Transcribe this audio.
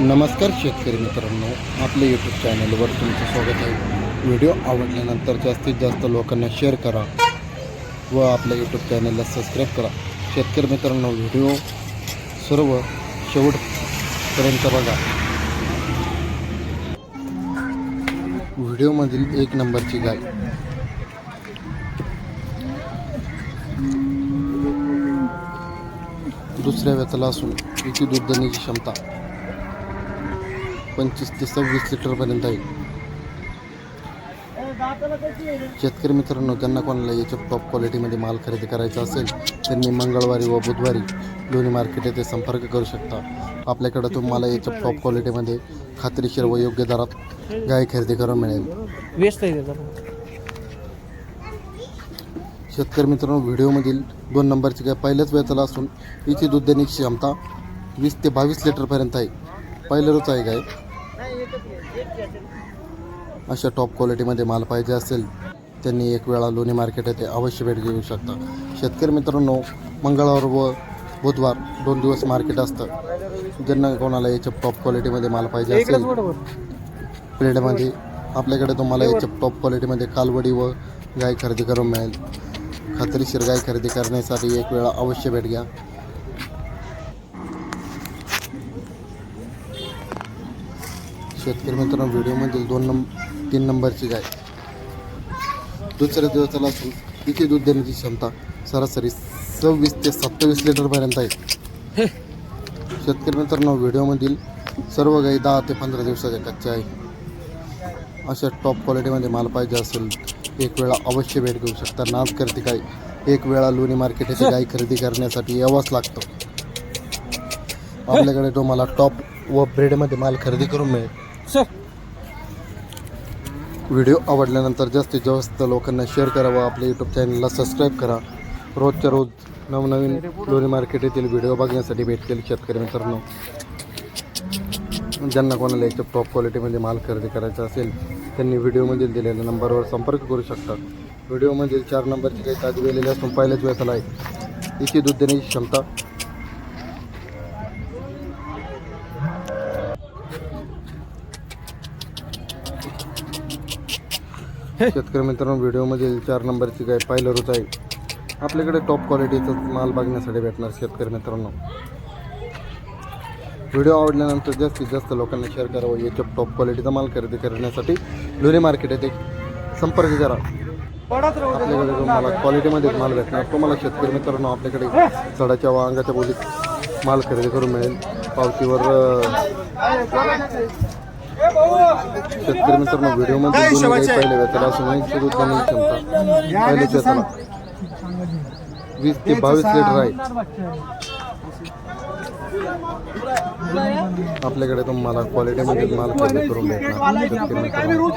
नमस्कार शेतकरी मित्रांनो आपल्या यूट्यूब चॅनलवर तुमचं स्वागत आहे. व्हिडिओ आवडल्यानंतर जास्तीत जास्त लोकांना शेअर करा व आपल्या यूट्यूब चॅनलला सबस्क्राईब करा. शेतकरी मित्रांनो व्हिडिओ सर्व शेवटपर्यंत बघा. व्हिडिओमधील एक नंबरची गाय. दुसऱ्या वेताला असून तिची दूध देण्याची क्षमता पंचवीस ते सव्वीस लिटरपर्यंत आहे. शेतकरी मित्रांनो त्यांना कोणाला याच्या टॉप क्वालिटीमध्ये माल खरेदी करायचा असेल त्यांनी मंगळवारी व बुधवारी लोणी मार्केट येथे संपर्क करू शकता. आपल्याकडे तुम्हाला याच्या टॉप क्वालिटीमध्ये खात्रीशीर व योग्य दरात गाय खरेदी करून मिळेल. शेतकरी मित्रांनो व्हिडिओमधील दोन नंबरची गाय पहिल्याच वेळेला असून हिची दूध देण्याची क्षमता वीस ते बावीस लिटरपर्यंत आहे. पहिल्याच आहे गाय अशा टॉप क्वालिटीमध्ये माल पाहिजे असेल त्यांनी एक वेळा लोणी मार्केट येथे अवश्य भेट घेऊ शकता. शेतकरी मित्रांनो मंगळवार व बुधवार दोन दिवस मार्केट असतं. ज्यांना कोणाला याच्या टॉप क्वालिटीमध्ये माल पाहिजे असेल प्लेटमध्ये आपल्याकडे तुम्हाला याच्या टॉप क्वालिटीमध्ये कालवडी व गाय खरेदी करून मिळेल. खात्रीशीर गाय खरेदी करण्यासाठी एक वेळा अवश्य भेट घ्या. शेतकरी मित्रांनो व्हिडिओमधील दोन नंबर तीन नंबरची गाय. दुसऱ्या दिवसाला तिची दूध देण्याची क्षमता सरासरी सव्वीस ते सत्तावीस लिटरपर्यंत आहे. शेतकरी मित्रांनो व्हिडिओमधील सर्व गाई दहा ते पंधरा दिवसाच्या कच्च्या आहे. अशा टॉप क्वालिटीमध्ये माल पाहिजे असेल एक वेळा अवश्य भेट घेऊ शकता. नाच करते काय? एक वेळा लोणी मार्केट येथे गाय खरेदी करण्यासाठी यावंच लागतं. आपल्याकडे तुम्हाला टॉप व ब्रेडमध्ये माल खरेदी करून मिळेल. सर. व्हिडिओ आवडल्यानंतर जास्तीत जास्त लोकांना शेअर करा व आपल्या यूट्यूब चॅनलला सबस्क्राईब करा. रोजच्या रोज नवनवीन लोणी मार्केट येथील व्हिडिओ बघण्यासाठी भेट शेतकरी मित्रांनो. ज्यांना कोणाला याच्या टॉप क्वालिटीमध्ये माल खरेदी करायचा असेल त्यांनी व्हिडिओमधील दिलेल्या नंबरवर संपर्क करू शकतात व्हिडिओमधील चार नंबरची काही ताजी वेलेली असून पहिल्याच वेळेला आहे तिची दूध देण्याची क्षमता शेतकरी मित्रांनो व्हिडिओमधील चार नंबरची गाय पायलरूच आहे. आपल्याकडे टॉप क्वालिटीचा माल बघण्यासाठी भेटणार शेतकरी मित्रांनो. व्हिडिओ आवडल्यानंतर जास्तीत जास्त लोकांना शेअर करावं याच्या टॉप क्वालिटीचा माल खरेदी करण्यासाठी लोणी मार्केट येथे संपर्क करा. आपल्याकडे तुम्हाला क्वालिटीमध्ये माल भेटणार. तुम्हाला शेतकरी मित्रांनो आपल्याकडे चढाच्या व अंगाच्या बोलीत माल खरेदी करून मिळेल. पावतीवर शेतकरी मित्रांनो व्हिडिओमध्ये दोन्ही काही पहिले वेताला असून ऐंशी दूध देण्याची क्षमता. वीस ते बावीस लिटर आहे आपल्याकडे तुम्हाला क्वालिटीमध्ये माल खरेदी करून भेटणार. शेतकरी मित्रांनो